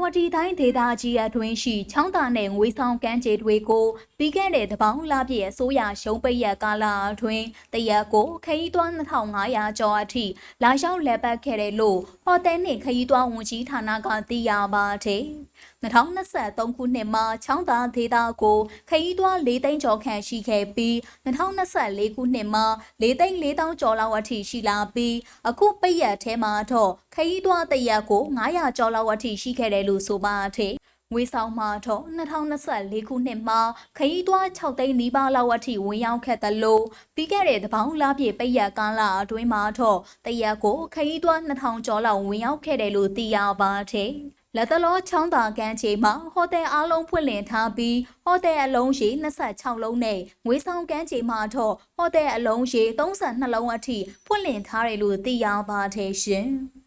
ဝတီတိုင်းဒေသကြီးအတွင်းရှိချောင်းသာနယ်ငွေဆောင်ကမ်းခြေတွေကိုပြီးခဲ့တဲ့တပေါင်းလပြည့်အစိုးရရှုံးပိတ်ရကာလအတွင်းတရက်ကိုခရီးသွား2500ကျော်အထိလာရောက်လက်ပတ်ခဲ့တယ်လို့ဟိုတယ်နှင့်ခရီးသွားဝန်ကြီးဌာနကသိရပါတယ်။ 2023ခုနှစ်မှာချောင်းသာဒေသကိုခရီးသွား၄သိန်းကျော်ခန့်ရှိခဲ့ပြီး2024ခုနှစ်မှာ၄သိန်း၄တောင်းကျော်လောက်အထိရှိလာပြီးအခုပိတ်ရက်ထဲမှာတော့ခရီးသွားတရက်ကို900ကျော်လောက်အထိရှိခဲ့တယ်လို့ဆိုပါတယ်။ငွေဆောင်မှာတော့2024ခုနှစ်မှာခရီးသွား6သိန်းနီးပါးလောက်အထိဝင်ရောက်ခဲ့တယ်လို့ပြီးခဲ့တဲ့တပေါင်းလားပြည့်ပိတ်ရက်ကာလအတွင်းမှာတော့တရက်ကိုခရီးသွား2000ကျော်လောက်ဝင်ရောက်ခဲ့တယ်လို့သိရပါတယ်။ လက်တလောချောင်းသာကမ်းခြေမှာဟိုတယ်အားလုံးဖွင့်လှစ်ထားပြီးဟိုတယ်အလုံးရေ26လုံးနဲ့ငွေဆောင်ကမ်းခြေမှာတော့ဟိုတယ်အလုံးရေ32လုံးအထိဖွင့်လှစ်ထားတယ်လို့သိရပါတယ်ရှင်။